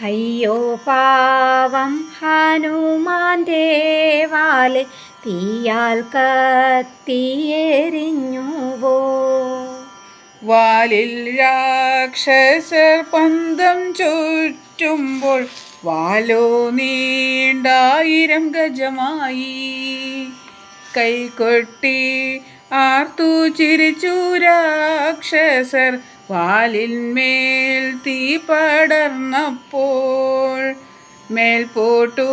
അയ്യോ പാവം ഹനുമാൻ ദേവാൽ തീയാൽ കത്തിയെരിഞ്ഞുവോ? വാലിൽ രാക്ഷസർ പന്തം ചുറ്റുമ്പോൾ വാലോ നീണ്ടായിരം ഗജമായി കൈകൊട്ടി ആർത്തു ചിരിച്ചു രാക്ഷസർ വാലിന്മേൽ തീ പടർന്നപ്പോൾ മേൽപോട്ടു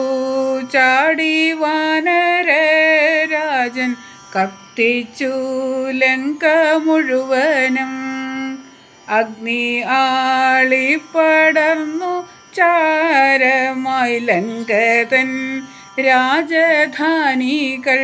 ചാടി വാനര രാജൻ കത്തിച്ചു ലങ്ക മുഴുവനും. അഗ്നി ആളി പടർന്നു ചാരമായി ലങ്കതൻ രാജധാനികൾ.